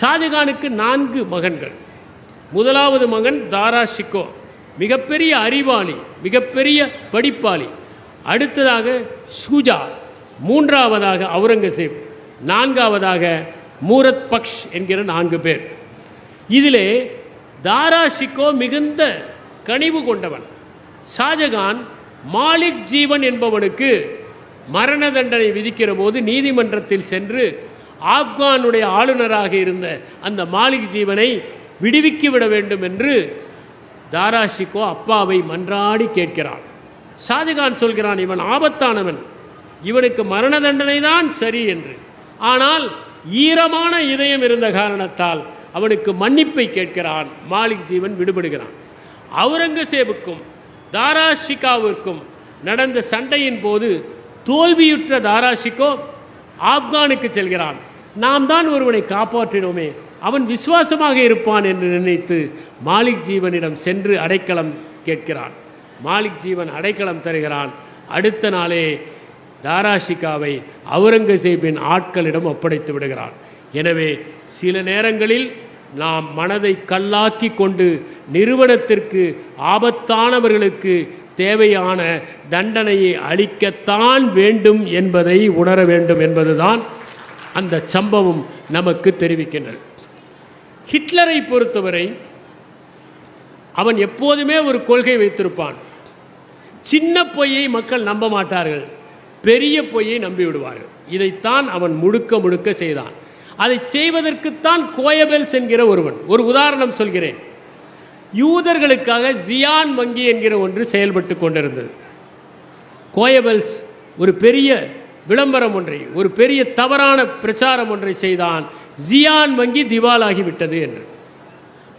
ஷாஜகானுக்கு நான்கு மகன்கள். முதலாவது மகன் தாரா ஷிக்கோ மிகப்பெரிய அறிவாளி மிகப்பெரிய படிப்பாளி. அடுத்ததாக ஷூஜா மூன்றாவதாக அவுரங்கசீப் நான்காவதாக மூரத் பக்ஷ் என்கிற நான்கு பேர். இதிலே தாரா ஷிக்கோ மிகுந்த கனிவு கொண்டவன். ஷாஜகான் மாலிக் ஜீவன் என்பவனுக்கு மரண தண்டனை விதிக்கிற போது நீதிமன்றத்தில் சென்று ஆப்கானுடைய ஆளுநராக இருந்த அந்த மாலிக் ஜீவனை விடுவிக்கி விட வேண்டும் என்று தாராசிக்கோ அப்பாவை மன்றாடி கேட்கிறான். ஷாஜகான் சொல்கிறான் இவன் ஆபத்தானவன். இவனுக்கு மரண தண்டனை தான் சரி என்று. ஆனால் ஈரமான இதயம் இருந்த காரணத்தால் அவனுக்கு மன்னிப்பை கேட்கிறான். மாலிக் ஜீவன் விடுபடுகிறான். அவுரங்கசேபுக்கும் தாராஷிகாவிற்கும் நடந்த சண்டையின் போது தோல்வியுற்ற தாராசிக்கோ ஆப்கானுக்கு செல்கிறான். நாம் தான் ஒருவனை காப்பாற்றினோமே. அவன் விசுவாசமாக இருப்பான் என்று நினைத்து மாலிக் ஜீவனிடம் சென்று அடைக்கலம் கேட்கிறான். மாலிக் ஜீவன் அடைக்கலம் தருகிறான். அடுத்த நாளே தாராஷிகாவை அவுரங்கசீபின் ஆட்களிடம் ஒப்படைத்து விடுகிறான். எனவே சில நேரங்களில் நாம் மனதை கல்லாக்கி கொண்டு நிறுவனத்திற்கு ஆபத்தானவர்களுக்கு தேவையான தண்டனையை அளிக்கத்தான் வேண்டும் என்பதை உணர வேண்டும் என்பதுதான் அந்த சம்பவம் நமக்கு தெரிவிக்கின்றது. ஹிட்லரை பொறுத்தவரை அவன் எப்போதுமே ஒரு கொள்கை வைத்திருப்பான். சின்ன பொய்யை மக்கள் நம்ப மாட்டார்கள். பெரிய பொய்யை நம்பி விடுவார்கள். இதைத்தான் அவன் முழுக்க முழுக்க செய்தான். அதை செய்வதற்குத்தான் கோயபெல்ஸ் என்கிற ஒருவன். ஒரு உதாரணம் சொல்கிறேன். யூதர்களுக்காக ஜியான் வங்கி என்கிற ஒன்று செயல்பட்டு கொண்டிருந்தது. கோயபெல்ஸ் ஒரு பெரிய விளம்பரம் ஒன்றை ஒரு பெரிய தவறான பிரச்சாரம் ஒன்றை செய்தான். ஜியான் வங்கி திவாலாகிவிட்டது என்று.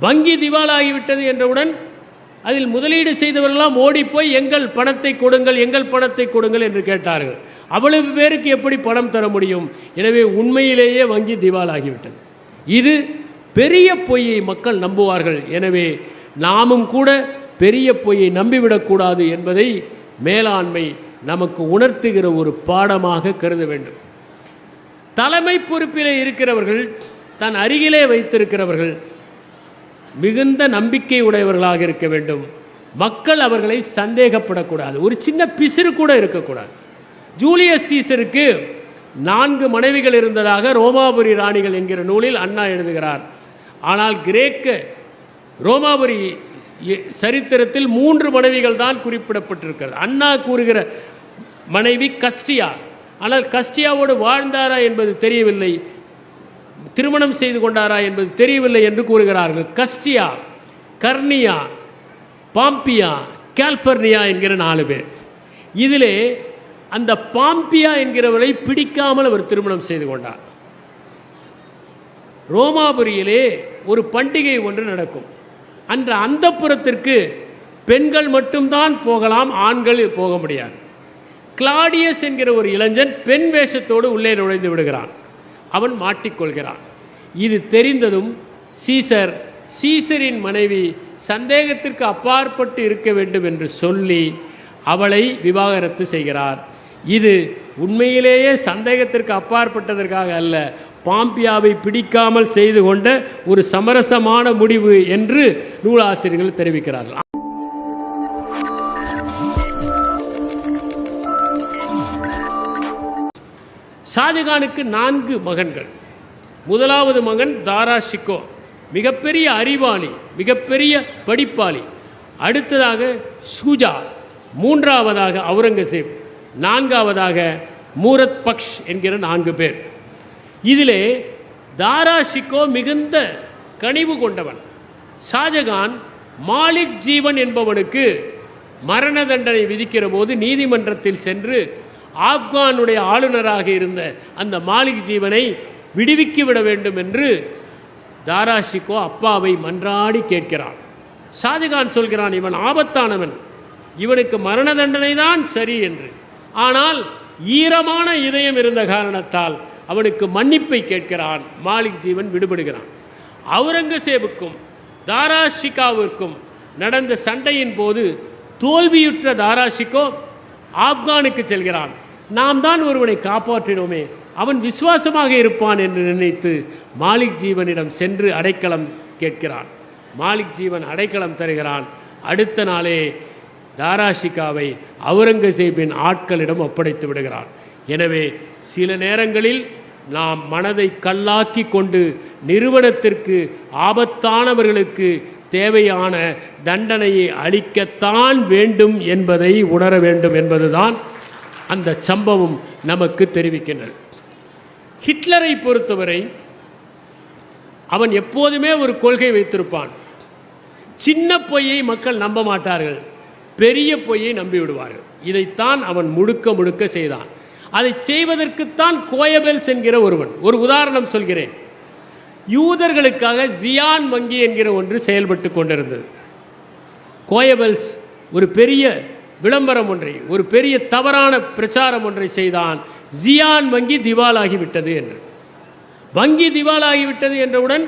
வங்கி திவாலாகிவிட்டது என்றவுடன் அதில் முதலீடு செய்தவர்களெல்லாம் ஓடிப்போய் எங்கள் பணத்தை கொடுங்கள் எங்கள் பணத்தை கொடுங்கள் என்று கேட்டார்கள். அவ்வளவு பேருக்கு எப்படி பணம் தர முடியும்? எனவே உண்மையிலேயே வங்கி திவாலாகிவிட்டது. இது பெரிய பொய்யை மக்கள் நம்புவார்கள். எனவே நாமும் கூட பெரிய பொய்யை நம்பிவிடக்கூடாது என்பதை மேலாண்மை நமக்கு உணர்த்துகிற ஒரு பாடமாக கருத வேண்டும். தலைமை பொறுப்பிலே இருக்கிறவர்கள் தன் அருகிலே வைத்திருக்கிறவர்கள் மிகுந்த நம்பிக்கை உடையவர்களாக இருக்க வேண்டும். மக்கள் அவர்களை சந்தேகப்படக்கூடாது. ஒரு சின்ன பிசிறு கூட இருக்கக்கூடாது. ஜூலியஸ் சீசருக்கு நான்கு மனைவிகள் இருந்ததாக ரோமாபுரி ராணிகள் என்கிற நூலில் அண்ணா எழுதுகிறார். ஆனால் கிரேக்க ரோமாபுரி சரித்திரத்தில் மூன்று மனைவிகள் தான் குறிப்பிடப்பட்டிருக்கிறது. அண்ணா கூறுகிற மனைவி கஸ்டியா ஆனால் கஸ்டியாவோடு வாழ்ந்தாரா என்பது தெரியவில்லை. திருமணம் செய்து கொண்டாரா என்பது தெரியவில்லை என்று கூறுகிறார்கள். கஸ்டியா கர்னியா பாம்பியா கேல்பர்னியா என்கிற நாலு பேர். இதிலே அந்த பாம்பியா என்கிறவரை பிடிக்காமல் அவர் திருமணம் செய்து கொண்டார். ரோமாபுரியிலே ஒரு பண்டிகை ஒன்று நடக்கும். அன்று அந்த புறத்திற்கு பெண்கள் மட்டும்தான் போகலாம் ஆண்கள் போக முடியாது. கிளாடியஸ் என்கிற ஒரு இளைஞன் பெண் வேஷத்தோடு உள்ளே நுழைந்து விடுகிறான். அவன் மாட்டிக்கொள்கிறான். இது தெரிந்ததும் சீசர் சீசரின் மனைவி சந்தேகத்திற்கு அப்பாற்பட்டு இருக்க வேண்டும் என்று சொல்லி அவளை விவாகரத்து செய்கிறார். இது உண்மையிலேயே சந்தேகத்திற்கு அப்பாற்பட்டதற்காக அல்ல பாம்பியாவை பிடிக்காமல் செய்து கொண்ட ஒரு சமரசமான முடிவு என்று நூலாசிரியர்கள் தெரிவிக்கிறார்கள். ஷாஜகானுக்கு நான்கு மகன்கள். முதலாவது மகன் தாரா ஷிக்கோ மிகப்பெரிய அறிவாளி மிகப்பெரிய படிப்பாளி. அடுத்ததாக ஷூஜா மூன்றாவதாக அவுரங்கசீப் நான்காவதாக மூரத் பக்ஷ் என்கிற நான்கு பேர். இதிலே தாரா ஷிக்கோ மிகுந்த கனிவு கொண்டவன். ஷாஜகான் மாலிக் ஜீவன் என்பவனுக்கு மரண தண்டனை விதிக்கிற போது நீதிமன்றத்தில் சென்று ஆப்கானுடைய ஆளுநராக இருந்த அந்த மாலிக் ஜீவனை விடுவிக்கி விட வேண்டும் என்று தாராஷிக்கோ அப்பாவை மன்றாடி கேட்கிறான் ஷாஜகான் சொல்கிறான் இவன் ஆபத்தானவன். இவனுக்கு மரண தண்டனை தான் சரி என்று. ஆனால் ஈரமான இதயம் இருந்த காரணத்தால் அவனுக்கு மன்னிப்பை கேட்கிறான். மாலிக் ஜீவன் விடுபடுகிறான். அவுரங்கசேபுக்கும் தாராஷிகாவிற்கும் நடந்த சண்டையின் போது தோல்வியுற்ற தாராஷிகோ ஆப்கானுக்கு செல்கிறான். நாம் தான் ஒருவனை காப்பாற்றினோமே. அவன் விசுவாசமாக இருப்பான் என்று நினைத்து மாலிக் ஜீவனிடம் சென்று அடைக்கலம் கேட்கிறான். மாலிக் ஜீவன் அடைக்கலம் தருகிறான். அடுத்த நாளே தாராஷிகாவை அவுரங்கசீபின் ஆட்களிடம் ஒப்படைத்து விடுகிறான். எனவே சில நேரங்களில் நாம் மனதை கல்லாக்கி கொண்டு நிறுவனத்திற்கு ஆபத்தானவர்களுக்கு தேவையான தண்டனையை அளிக்கத்தான் வேண்டும் என்பதை உணர வேண்டும் என்பதுதான் அந்த சம்பவம் நமக்கு தெரிவிக்கின்றது. ஹிட்லரை பொறுத்தவரை அவன் எப்போதுமே ஒரு கொள்கை வைத்திருப்பான். சின்ன பொய்யை மக்கள் நம்ப மாட்டார்கள். பெரிய பொய்யை நம்பிவிடுவார்கள். இதைத்தான் அவன் முழுக்க முழுக்க செய்தான். அதை செய்வதற்குத்தான் கோயபெல்ஸ் என்கிற ஒருவன். ஒரு உதாரணம் சொல்கிறேன். யூதர்களுக்காக ஜியான் வங்கி என்கிற ஒன்று செயல்பட்டு கொண்டிருந்தது. கோயபெல்ஸ் ஒரு பெரிய விளம்பரம் ஒன்றை ஒரு பெரிய தவறான பிரச்சாரம் ஒன்றை செய்தான். ஜியான் வங்கி திவாலாகிவிட்டது என்று. வங்கி திவாலாகிவிட்டது என்றவுடன்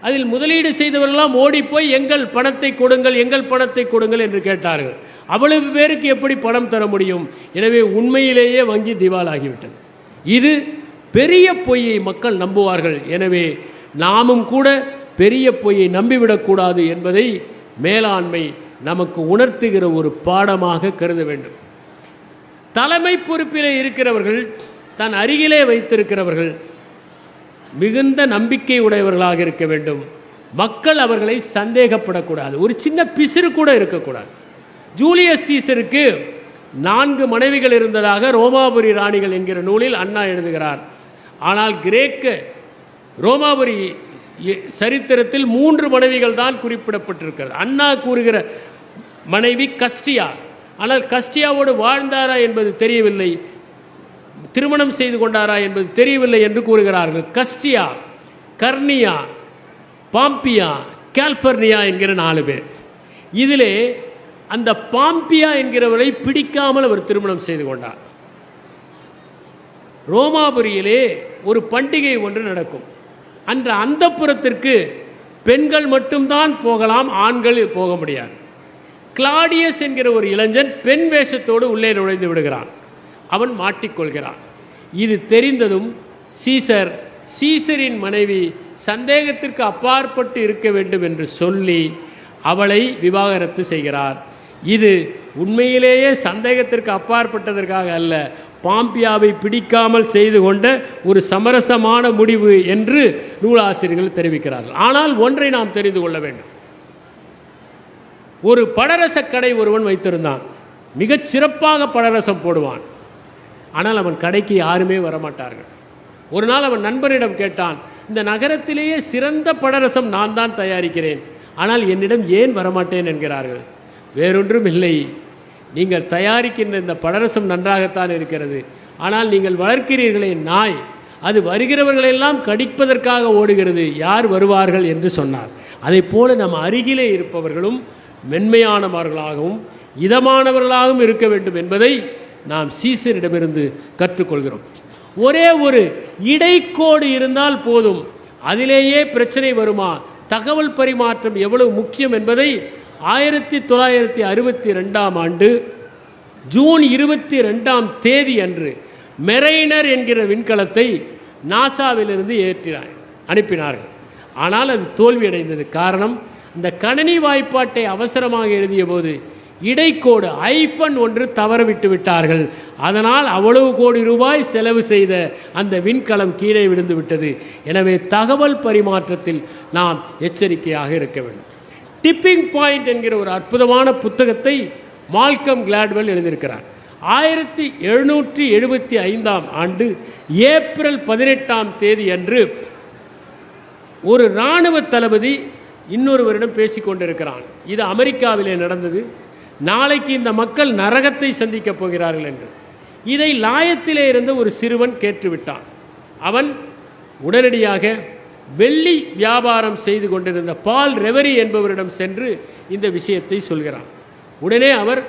அதில் முதலீடு செய்தவர்களெல்லாம் ஓடிப்போய் எங்கள் பணத்தை கொடுங்கள் எங்கள் பணத்தை கொடுங்கள் என்று கேட்டார்கள். அவ்வளவு பேருக்கு எப்படி பணம் தர முடியும்? எனவே உண்மையிலேயே வங்கி திவாலாகிவிட்டது. இது பெரிய பொய்யை மக்கள் நம்புவார்கள். எனவே நாமும் கூட பெரிய பொய்யை நம்பிவிடக்கூடாது என்பதை மேலாண்மை நமக்கு உணர்த்துகிற ஒரு பாடமாக கருத வேண்டும். தலைமை பொறுப்பிலே இருக்கிறவர்கள் தன் அருகிலே வைத்திருக்கிறவர்கள் மிகுந்த நம்பிக்கை உடையவர்களாக இருக்க வேண்டும். மக்கள் அவர்களை சந்தேகப்படக்கூடாது. ஒரு சின்ன பிசிறு கூட இருக்கக்கூடாது. ஜூலியஸ் சீசருக்கு நான்கு மனைவிகள் இருந்ததாக ரோமாபுரி ராணிகள் என்கிற நூலில் அண்ணா எழுதுகிறார். ஆனால் கிரேக்க ரோமாபுரி சரித்திரத்தில் மூன்று மனைவிகள் தான் குறிப்பிடப்பட்டிருக்கிறது. அண்ணா கூறுகிற மனைவி கஸ்டியா. ஆனால் கஸ்டியாவோடு வாழ்ந்தாரா என்பது தெரியவில்லை. திருமணம் செய்து கொண்டாரா என்பது தெரியவில்லை என்று கூறுகிறார்கள். கஸ்டியா கர்னியா பாம்பியா கேல்பர்னியா என்கிற நாலு பேர். இதிலே அந்த பாம்பியா என்கிறவரை பிடிக்காமல் அவர் திருமணம் செய்து கொண்டார். ரோமாபுரியிலே ஒரு பண்டிகை ஒன்று நடக்கும். அன்று அந்த பெண்கள் மட்டும்தான் போகலாம் ஆண்கள் போக முடியாது. கிளாடியஸ் என்கிற ஒரு இளைஞன் பெண் வேஷத்தோடு உள்ளே நுழைந்து விடுகிறான். அவன் மாட்டிக்கொள்கிறான். இது தெரிந்ததும் சீசர் சீசரின் மனைவி சந்தேகத்திற்கு அப்பாற்பட்டு இருக்க வேண்டும் என்று சொல்லி அவளை விவாகரத்து செய்கிறார். இது உண்மையிலேயே சந்தேகத்திற்கு அப்பாற்பட்டதற்காக அல்ல. பாம்பியாவை பிடிக்காமல் செய்து கொண்ட ஒரு சமரசமான முடிவு என்று நூலாசிரியர்கள் தெரிவிக்கிறார்கள். ஆனால் ஒன்றை நாம் தெரிந்து கொள்ள வேண்டும். ஒரு படரச கடை ஒருவன் வைத்திருந்தான். மிகச் சிறப்பாக படரசம் போடுவான். ஆனால் அவன் கடைக்கு யாருமே வரமாட்டார்கள். ஒரு நாள் அவன் நண்பரிடம் கேட்டான் இந்த நகரத்திலேயே சிறந்த படரசம் நான் தான் தயாரிக்கிறேன். ஆனால் என்னிடம் ஏன் வரமாட்டேன்? என்கிறார்கள். வேறொன்றும் இல்லை. நீங்கள் தயாரிக்கின்ற இந்த படரசம் நன்றாகத்தான் இருக்கிறது. ஆனால் நீங்கள் வளர்க்கிறீர்களே நாய். அது வருகிறவர்களெல்லாம் கடிப்பதற்காக ஓடுகிறது. யார் வருவார்கள் என்று சொன்னார். அதைப் போல நம் அருகிலே இருப்பவர்களும் மென்மையானவர்களாகவும் இதமானவர்களாகவும் இருக்க வேண்டும் என்பதை நாம் சீசரிடமிருந்து கற்றுக்கொள்கிறோம். ஒரே ஒரு இடைக்கோடு இருந்தால் போதும். அதிலேயே பிரச்சனை வருமா? தகவல் பரிமாற்றம் எவ்வளவு முக்கியம் என்பதை ஆயிரத்தி தொள்ளாயிரத்தி அறுபத்தி ரெண்டாம் ஆண்டு ஜூன் இருபத்தி ரெண்டாம் தேதி அன்று மெரைனர் என்கிற விண்கலத்தை நாசாவிலிருந்து ஏற்றினார் அனுப்பினார்கள். ஆனால் அது தோல்வியடைந்தது காரணம் இந்த கணனி வாய்ப்பாட்டை அவசரமாக எழுதிய போது இடைக்கோடு ஐஃபன் ஒன்று தவறவிட்டு விட்டார்கள். அதனால் அவ்வளவு கோடி ரூபாய் செலவு செய்த அந்த விண்கலம் கீழே விழுந்து விட்டது. எனவே தகவல் பரிமாற்றத்தில் நாம் எச்சரிக்கையாக இருக்க வேண்டும். டிப்பிங் பாயிண்ட் என்கிற ஒரு அற்புதமான புத்தகத்தை மால்கம் கிளாட்வெல் எழுதியிருக்கிறார். ஆயிரத்தி எழுநூற்றி எழுபத்தி ஐந்தாம் ஆண்டு ஏப்ரல் பதினெட்டாம் தேதி அன்று ஒரு இராணுவ தளபதி இன்னொருவரிடம் பேசிக் கொண்டிருக்கிறான். இது அமெரிக்காவிலே நடந்தது. நாளைக்கு இந்த மக்கள் நரகத்தை சந்திக்கப் போகிறார்கள் என்று. இதை லாயத்திலே இருந்த ஒரு சிறுவன் கேட்டுவிட்டான். அவன் உடனடியாக வெள்ளி வியாபாரம் செய்து கொண்டிருந்த பால் ரெவரி என்பவரிடம் சென்று இந்த விஷயத்தை சொல்கிறான் உடனே அவர்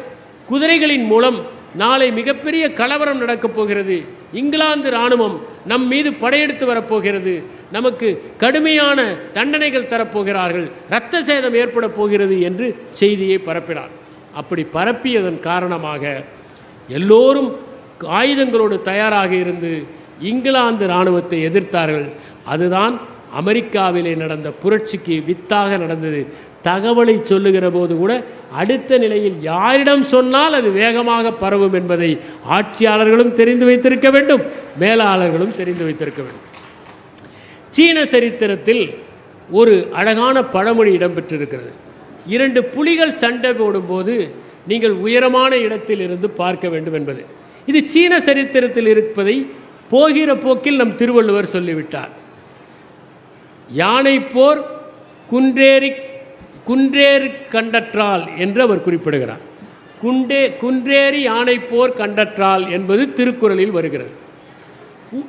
குதிரைகளின் மூலம் நாளை மிகப்பெரிய கலவரம் நடக்கப் போகிறது. இங்கிலாந்து இராணுவம் நம் மீது படையெடுத்து வரப்போகிறது நமக்கு கடுமையான தண்டனைகள் தரப்போகிறார்கள் இரத்த சேதம் ஏற்பட போகிறது என்று செய்தியை பரப்பினார். அப்படி பரப்பியதன் காரணமாக எல்லோரும் ஆயுதங்களோடு தயாராக இருந்து இங்கிலாந்து இராணுவத்தை எதிர்த்தார்கள். அதுதான் அமெரிக்காவிலே நடந்த புரட்சிக்கு வித்தாக நடந்தது. தகவலை சொல்லுகிற போது கூட அடுத்த நிலையில் யாரிடம் சொன்னால் அது வேகமாக பரவும் என்பதை ஆட்சியாளர்களும் தெரிந்து வைத்திருக்க வேண்டும். மேலாளர்களும் தெரிந்து வைத்திருக்க வேண்டும். சீன சரித்திரத்தில் ஒரு அழகான பழமொழி இடம்பெற்றிருக்கிறது. இரண்டு புலிகள் சண்டை போடும்போது நீங்கள் உயரமான இடத்தில் இருந்து பார்க்க வேண்டும் என்பது. இது சீன சரித்திரத்தில் இருப்பதை போகிற போக்கில் நம் திருவள்ளுவர் சொல்லிவிட்டார். யானை போர் குன்றேறி குன்றேறு கண்டற்றால் என்று அவர் குறிப்பிடுகிறார். குண்டே குன்றேறி யானை போர் கண்டற்றால் என்பது திருக்குறளில் வருகிறது.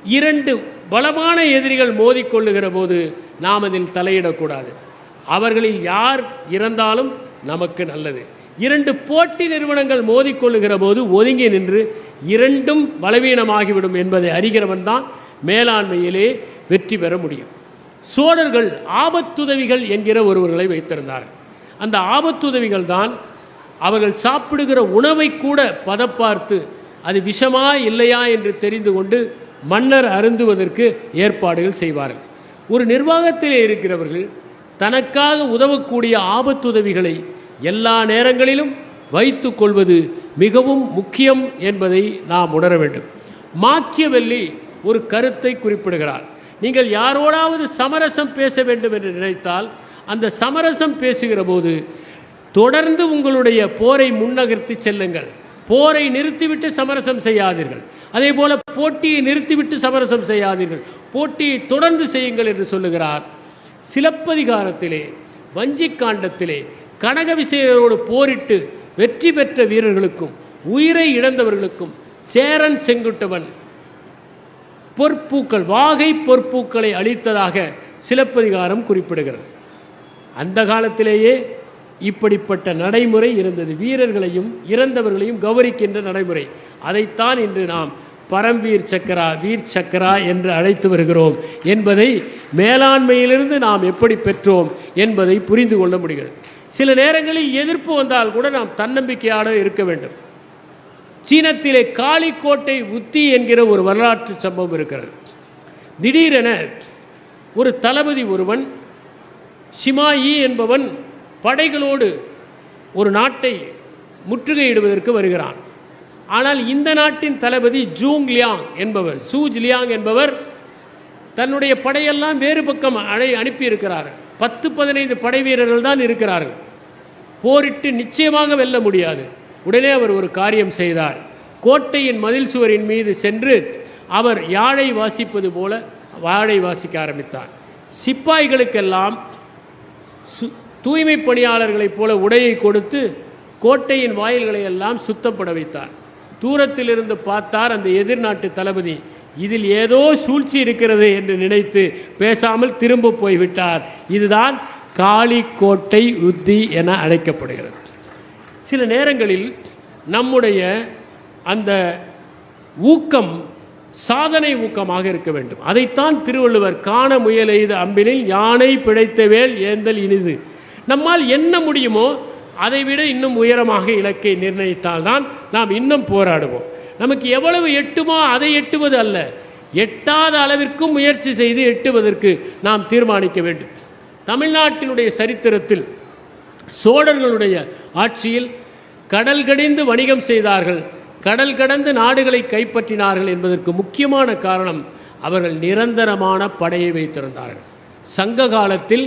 இரண்டு பலமான எதிரிகள் மோதிக்கொள்ளுகிற போது நாம் அதில் தலையிடக்கூடாது. அவர்களில் யார் இறந்தாலும் நமக்கு நல்லது. இரண்டு போட்டி நிறுவனங்கள் மோதிக்கொள்ளுகிற போது ஒதுங்கி நின்று இரண்டும் பலவீனமாகிவிடும் என்பதை அறிகிறவன் தான் மேலாண்மையிலே வெற்றி பெற முடியும். சோழர்கள் ஆபத்துதவிகள் என்கிற ஒருவர்களை வைத்திருந்தார்கள். அந்த ஆபத்துதவிகள் தான் அவர்கள் சாப்பிடுகிற உணவை கூட பதப்பார்த்து அது விஷமா இல்லையா என்று தெரிந்து கொண்டு மன்னர் அருந்துவதற்கு ஏற்பாடுகள் செய்வார்கள். ஒரு நிர்வாகத்தில் இருக்கிறவர்கள் தனக்காக உதவக்கூடிய ஆபத்துதவிகளை எல்லா நேரங்களிலும் வைத்து கொள்வது மிகவும் முக்கியம் என்பதை நாம் உணர வேண்டும். மாக்கியவெல்லி ஒரு கருத்தை குறிப்பிடுகிறார். நீங்கள் யாரோடாவது சமரசம் பேச வேண்டும் என்று நினைத்தால் அந்த சமரசம் பேசுகிற போது தொடர்ந்து உங்களுடைய போரை முன்னகர்த்தி செல்லுங்கள். போரை நிறுத்திவிட்டு சமரசம் செய்யாதீர்கள். அதே போல போட்டியை நிறுத்திவிட்டு சமரசம் செய்யாதீர்கள். போட்டியை தொடர்ந்து செய்யுங்கள் என்று சொல்லுகிறார். சிலப்பதிகாரத்திலே வஞ்சிக் காண்டத்திலே கனக விசயரோடு போரிட்டு வெற்றி பெற்ற வீரர்களுக்கும் உயிரை இழந்தவர்களுக்கும் சேரன் செங்குட்டவன் பொற்பூக்கள் வாகை பொற்பூக்களை அளித்ததாக சிலப்பதிகாரம் குறிப்பிடுகிறது. அந்த காலத்திலேயே இப்படிப்பட்ட நடைமுறை இருந்தது. வீரர்களையும் இறந்தவர்களையும் கௌரிக்கின்ற நடைமுறை. அதைத்தான் இன்று நாம் பரம்வீர் சக்கரா வீர் சக்கரா என்று அழைத்து வருகிறோம். என்பதை மேலாண்மையிலிருந்து நாம் எப்படி பெற்றோம் என்பதை புரிந்து கொள்ள முடிகிறது. சில நேரங்களில் எதிர்ப்பு வந்தால் கூட நாம் தன்னம்பிக்கையாக இருக்க வேண்டும். சீனத்திலே காளிக்கோட்டை உத்தி என்கிற ஒரு வரலாற்று சம்பவம் இருக்கிறது. திடீரென ஒரு தளபதி ஒருவன் ஷிமாயி என்பவன் படைகளோடு ஒரு நாட்டை முற்றுகையிடுவதற்கு வருகிறான். ஆனால் இந்த நாட்டின் தளபதி ஜூங் லியாங் என்பவர் சூஜ் லியாங் என்பவர் தன்னுடைய படையெல்லாம் வேறு பக்கம் அழை அனுப்பியிருக்கிறார் பத்து பதினைந்து படை வீரர்கள் தான் இருக்கிறார்கள். போரிட்டு நிச்சயமாக வெல்ல முடியாது. உடனே அவர் ஒரு காரியம் செய்தார். கோட்டையின் மதில் சுவரின் மீது சென்று அவர் யாழை வாசிப்பது போல வாழை வாசிக்க ஆரம்பித்தார். சிப்பாய்களுக்கெல்லாம் சு தூய்மை பணியாளர்களைப் போல உடையை கொடுத்து கோட்டையின் வாயில்களை எல்லாம் சுத்தப்பட வைத்தார். தூரத்தில் இருந்து பார்த்தார் அந்த எதிர்நாட்டு தளபதி. இதில் ஏதோ சூழ்ச்சி இருக்கிறது என்று நினைத்து பேசாமல் திரும்ப போய்விட்டார். இதுதான் காளிக்கோட்டை உத்தி என அழைக்கப்படுகிறது. சில நேரங்களில் நம்முடைய அந்த ஊக்கம் சாதனை ஊக்கமாக இருக்க வேண்டும். அதைத்தான் திருவள்ளுவர் காண முயல் எய்த அம்பினில் யானை பிழைத்தவேல் ஏந்தல் இனிது நம்மால் என்ன முடியுமோ அதைவிட இன்னும் உயரமாக இலக்கை நிர்ணயித்தால்தான் நாம் இன்னும் போராடுவோம். நமக்கு எவ்வளவு எட்டுமோ அதை எட்டுவது அல்ல. எட்டாத அளவிற்கும் முயற்சி செய்து எட்டுவதற்கு நாம் தீர்மானிக்க வேண்டும். தமிழ்நாட்டினுடைய சரித்திரத்தில் சோழர்களுடைய ஆட்சியில் கடல் கடிந்து வணிகம் செய்தார்கள். கடல் கடந்து நாடுகளை கைப்பற்றினார்கள் என்பதற்கு முக்கியமான காரணம் அவர்கள் நிரந்தரமான படையை வைத்திருந்தார்கள். சங்க காலத்தில்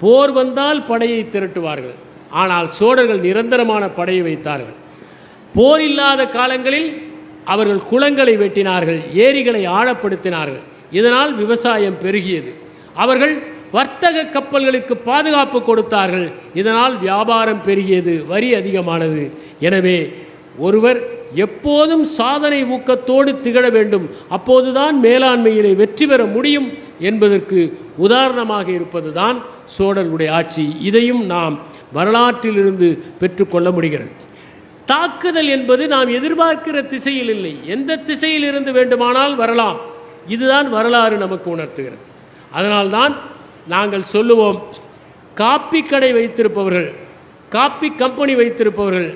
போர் வந்தால் படையை திரட்டுவார்கள். ஆனால் சோழர்கள் நிரந்தரமான படையை வைத்தார்கள். போர் இல்லாத காலங்களில் அவர்கள் குளங்களை வெட்டினார்கள் ஏரிகளை ஆழப்படுத்தினார்கள். இதனால் விவசாயம் பெருகியது. அவர்கள் வர்த்தக கப்பல்களுக்கு பாதுகாப்பு கொடுத்தார்கள். இதனால் வியாபாரம் பெருகியது வரி அதிகமானது. எனவே ஒருவர் எப்போதும் சாதனை ஊக்கத்தோடு திகழ வேண்டும். அப்போதுதான் மேலாண்மையிலே வெற்றி பெற முடியும் என்பதற்கு உதாரணமாக இருப்பதுதான் சோழனுடைய ஆட்சி. இதையும் நாம் வரலாற்றிலிருந்து பெற்றுக்கொள்ள முடிகிறது. தாக்குதல் என்பது நாம் எதிர்பார்க்கிற திசையில் இல்லை. எந்த திசையில் இருந்து வேண்டுமானால் வரலாம். இதுதான் வரலாறு நமக்கு உணர்த்துகிறது. அதனால்தான் நாங்கள் சொல்லுவோம் காப்பி கடை வைத்திருப்பவர்கள் காப்பி கம்பெனி வைத்திருப்பவர்கள்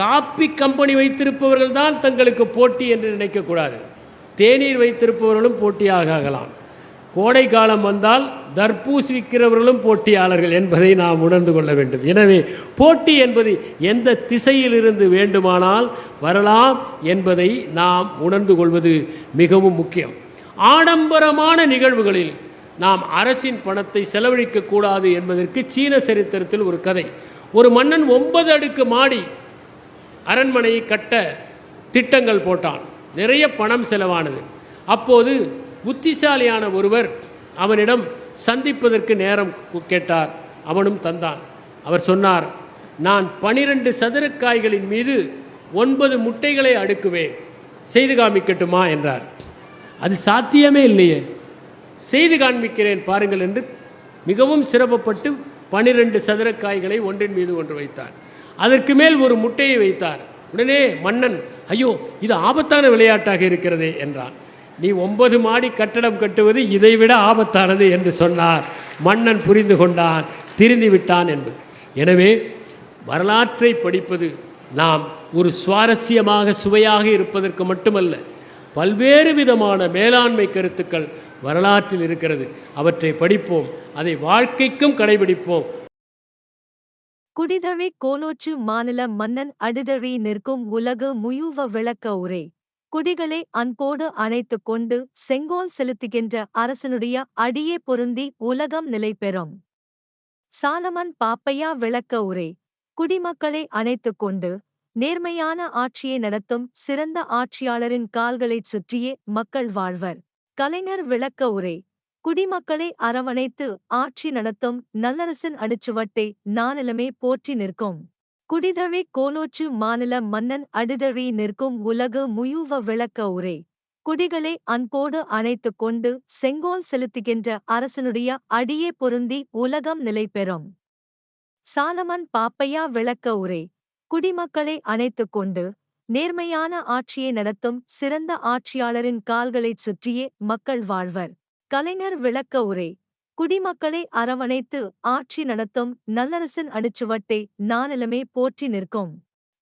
காப்பி கம்பெனி வைத்திருப்பவர்கள் தான் தங்களுக்கு போட்டி என்று நினைக்கக்கூடாது தேநீர் வைத்திருப்பவர்களும் போட்டியாக ஆகலாம் கோடை காலம் வந்தால் தர்பூஸ் விற்கிறவர்களும் போட்டியாளர்கள் என்பதை நாம் உணர்ந்து கொள்ள வேண்டும். எனவே போட்டி என்பது எந்த திசையிலிருந்து வேண்டுமானால் வரலாம் என்பதை நாம் உணர்ந்து கொள்வது மிகவும் முக்கியம். ஆடம்பரமான நிகழ்வுகளில் நாம் அரசின் பணத்தை செலவழிக்க கூடாது என்பதற்கு சீன சரித்திரத்தில் ஒரு கதை. ஒரு மன்னன் ஒன்பது அடுக்கு மாடி அரண்மனையை கட்ட திட்டங்கள் போட்டான். நிறைய பணம் செலவானது. அப்போது புத்திசாலியான ஒருவர் அவனிடம் சந்திப்பதற்கு நேரம் கேட்டார். அவனும் தந்தான். அவர் சொன்னார் நான் பனிரெண்டு சதுரக்காய்களின் மீது ஒன்பது முட்டைகளை அடுக்குவேன். செய்து காமிக்கட்டுமா? என்றார். அது சாத்தியமே இல்லையே. செய்து காண்பிக்கிறேன் பாருங்கள் என்று மிகவும் சிரமப்பட்டு பனிரெண்டு சதுரக்காய்களை ஒன்றின் மீது ஒன்று வைத்தார். அதற்கு மேல் ஒரு முட்டையை வைத்தார். உடனே மன்னன் ஐயோ இது ஆபத்தான விளையாட்டாக இருக்கிறதே என்றான். நீ ஒன்பது மாடி கட்டடம் கட்டுவது இதைவிட ஆபத்தானது என்று சொன்னார். மன்னன் புரிந்து கொண்டான் திருந்தி விட்டான் என்பது. எனவே வரலாற்றை படிப்பது நாம் ஒரு சுவாரஸ்யமாக சுவையாக இருப்பதற்கு மட்டுமல்ல பல்வேறு விதமான மேலாண்மை கருத்துக்கள் வரலாற்றில் இருக்கிறது. அவற்றை படிப்போம் அதை வாழ்க்கைக்கும் கடைபிடிப்போம். குடிதழி கோலோச்சு மாநில மன்னன் அடிதழி நிற்கும் உலகு முயூவ விளக்க உரை. குடிகளை அன்போடு அணைத்துக் கொண்டு செங்கோல் செலுத்துகின்ற அரசனுடைய அடியே பொருந்தி உலகம் நிலை பெறும். சாலமன் பாப்பையா விளக்க உரை. குடிமக்களை அணைத்துக் கொண்டு நேர்மையான ஆட்சியை நடத்தும் சிறந்த ஆட்சியாளரின் கால்களைச் சுற்றியே மக்கள் வாழ்வர். கலைஞர் விளக்க உரை. குடிமக்களை அரவணைத்து ஆட்சி நடத்தும் நல்லரசன் அடிச்சுவட்டை நானிலமே போற்றி நிற்கும். குடிதழி கோலோச்சு மாநில மன்னன் அடிதழி நிற்கும் உலகு முயூவ விளக்க உரை. குடிகளை அன்போடு அணைத்துக் கொண்டு செங்கோல் செலுத்துகின்ற அரசனுடைய அடியே பொருந்தி உலகம் நிலை பெறும் சாலமன் பாப்பையா விளக்க உரை. குடிமக்களை அணைத்துக் கொண்டு நேர்மையான ஆட்சியை நடத்தும் சிறந்த ஆட்சியாளரின் கால்களைச் சுற்றியே மக்கள் வாழ்வர். கலைஞர் விளக்க உரை. குடிமக்களை அரவணைத்து ஆட்சி நடத்தும் நல்லரசன் அடிச்சுவட்டை நானிலமே போற்றி நிற்கும்.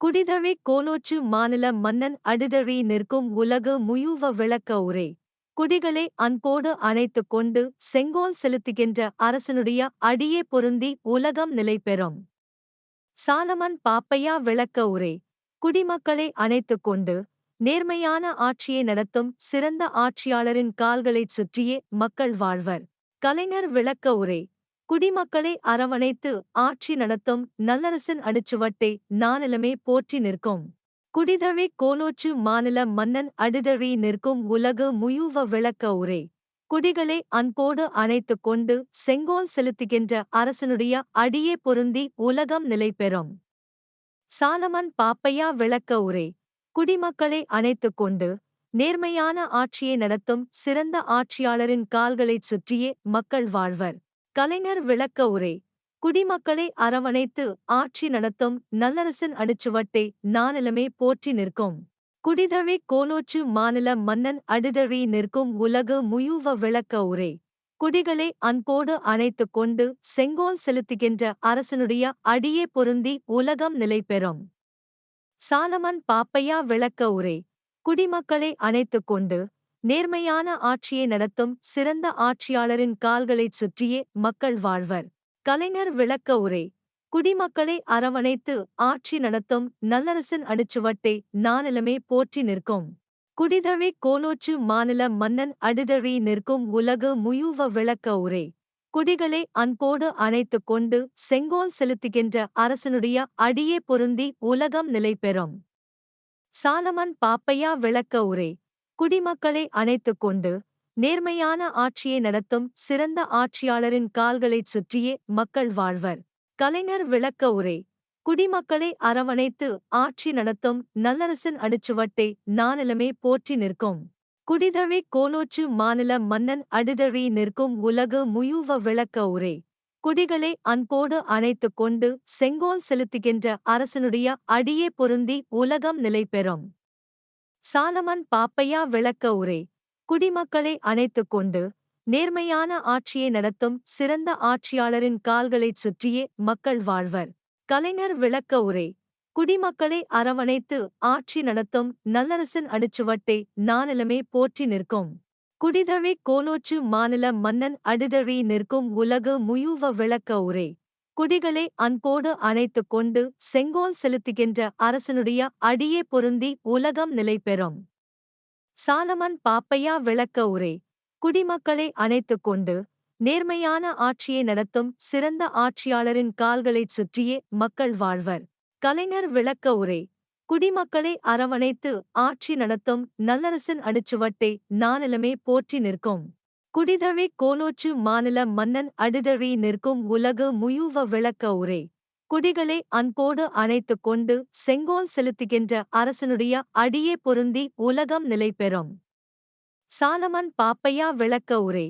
குடிதழி கோலோச்சு மாநில மன்னன் அடிதழி நிற்கும் உலகு முயூவ விளக்க உரை. குடிகளை அன்போடு அணைத்துக் கொண்டு செங்கோல் செலுத்துகின்ற அரசனுடைய அடியே பொருந்தி உலகம் நிலை பெறும் சாலமன் பாப்பையா விளக்க உரை. குடிமக்களை அணைத்துக் கொண்டு நேர்மையான ஆட்சியை நடத்தும் சிறந்த ஆட்சியாளரின் கால்களைச் சுற்றியே மக்கள் வாழ்வர். கலைஞர் விளக்க உரை. குடிமக்களை அரவணைத்து ஆட்சி நடத்தும் நல்லரசன் அடிச்சுவட்டை நானிலமே போற்றி நிற்கும். குடிதழி கோலோச்சு மாநில மன்னன் அடிதழி நிற்கும் உலகு முயூவ விளக்க உரை. குடிகளை அன்போடு அணைத்துக் கொண்டு செங்கோல் செலுத்துகின்ற அரசனுடைய அடியே பொருந்தி உலகம் நிலை பெறும். சாலமன் பாப்பையா விளக்க உரை. குடிமக்களை அணைத்துக் கொண்டு நேர்மையான ஆட்சியை நடத்தும் சிறந்த ஆட்சியாளரின் கால்களைச் சுற்றியே மக்கள் வாழ்வர். கலைஞர் விளக்க உரை. குடிமக்களை அரவணைத்து ஆட்சி நடத்தும் நல்லரசன் அடிச்சுவட்டை நானிலமே போற்றி நிற்கும். குடிதழி கோலோச்சு மாநில மன்னன் அடிதழி நிற்கும் உலகு முயுவ விளக்க உரை. குடிகளை அன்போடு அணைத்துக் கொண்டு செங்கோல் செலுத்துகின்ற அரசனுடைய அடியே பொருந்தி உலகம் நிலை பெறும். சாலமன் பாப்பையா விளக்க உரை. குடிமக்களை அணைத்துக் கொண்டு நேர்மையான ஆட்சியை நடத்தும் சிறந்த ஆட்சியாளரின் கால்களைச் சுற்றியே மக்கள் வாழ்வர். கலைஞர் விளக்க உரை. குடிமக்களை அரவணைத்து ஆட்சி நடத்தும் நல்லரசன் அடிச்சுவட்டை நானிலமே போற்றி நிற்கும். குடிதழி கோலோச்சு மாநில மன்னன் அடிதழி நிற்கும் உலகு முயூவ விளக்க உரை. குடிகளை அன்போடு அணைத்துக் கொண்டு செங்கோல் செலுத்துகின்ற அரசனுடைய அடியே பொருந்தி உலகம் நிலை பெறும். சாலமன் பாப்பையா விளக்க உரை. குடிமக்களை அணைத்துக் கொண்டு நேர்மையான ஆட்சியை நடத்தும் சிறந்த ஆட்சியாளரின் கால்களைச் சுற்றியே மக்கள் வாழ்வர். கலைஞர் விளக்க உரை. குடிமக்களை அரவணைத்து ஆட்சி நடத்தும் நல்லரசன் அடிச்சுவட்டை நானிலமே போற்றி நிற்கும். குடிதழி கோலோச்சு மாநில மன்னன் அடிதழி நிற்கும் உலகு முயூவ விளக்க உரை. குடிகளை அன்போடு அணைத்துக் கொண்டு செங்கோல் செலுத்துகின்ற அரசனுடைய அடியே பொருந்தி உலகம் நிலை பெறும். சாலமன் பாப்பையா விளக்க உரை. குடிமக்களை அணைத்துக் கொண்டு நேர்மையான ஆட்சியை நடத்தும் சிறந்த ஆட்சியாளரின் கால்களைச் சுற்றியே மக்கள் வாழ்வர். கலைஞர் விளக்க உரை. குடிமக்களை அரவணைத்து ஆட்சி நடத்தும் நல்லரசன் அடிச்சுவட்டை நானிலமே போற்றி நிற்கும். குடிதழி கோலோச்சு மாநில மன்னன் அடிதழி நிற்கும் உலகு முயூவ விளக்க உரை. குடிகளை அன்போடு அணைத்துக் கொண்டு செங்கோல் செலுத்துகின்ற அரசனுடைய அடியே பொருந்தி உலகம் நிலை பெறும் சாலமன் பாப்பையா விளக்க உரை. குடிமக்களை அணைத்துக் கொண்டு நேர்மையான ஆட்சியை நடத்தும் சிறந்த ஆட்சியாளரின் கால்களைச் சுற்றியே மக்கள் வாழ்வர். கலைஞர் விளக்க உரை. குடிமக்களை அரவணைத்து ஆட்சி நடத்தும் நல்லரசன் அடிச்சுவட்டை நானிலமே போற்றி நிற்கும். குடிதழி கோலோச்சு மாநில மன்னன் அடிதழி நிற்கும் உலகு முயூவ விளக்க உரை. குடிகளை அன்போடு அணைத்துக் கொண்டு செங்கோல் செலுத்துகின்ற அரசனுடைய அடியே பொருந்தி உலகம் நிலை பெறும் சாலமன் பாப்பையா விளக்க உரை.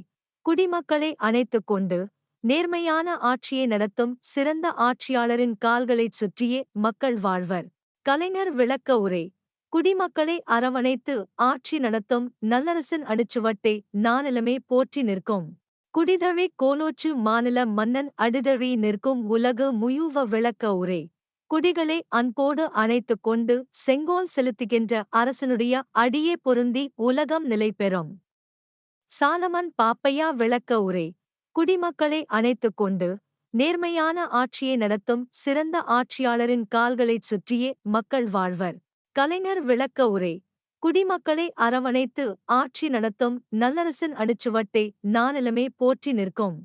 குடிமக்களை அணைத்துக் கொண்டு நேர்மையான ஆட்சியை நடத்தும் சிறந்த ஆட்சியாளரின் கால்களைச் சுற்றியே மக்கள் வாழ்வர். கலைஞர் விளக்க உரை. குடிமக்களை அரவணைத்து ஆட்சி நடத்தும் நல்லரசன் அடிச்சுவட்டை நானிலமே போற்றி நிற்கும். குடிதழி கோலோச்சு மாநில மன்னன் அடிதழி நிற்கும் உலகு முயூவ விளக்க உரை. குடிகளை அன்போடு அணைத்துக் கொண்டு செங்கோல் செலுத்துகின்ற அரசனுடைய அடியே பொருந்தி உலகம் நிலை பெறும். சாலமன் பாப்பையா விளக்க உரை. குடிமக்களை அணைத்துக் கொண்டு நேர்மையான ஆட்சியை நடத்தும் சிறந்த ஆட்சியாளரின் கால்களைச் சுற்றியே மக்கள் வாழ்வர். கலைஞர் விளக்க உரை. குடிமக்களை அரவணைத்து ஆட்சி நடத்தும் நல்லரசன் அடிச்சுவட்டை நானிலமே போற்றி நிற்கும்.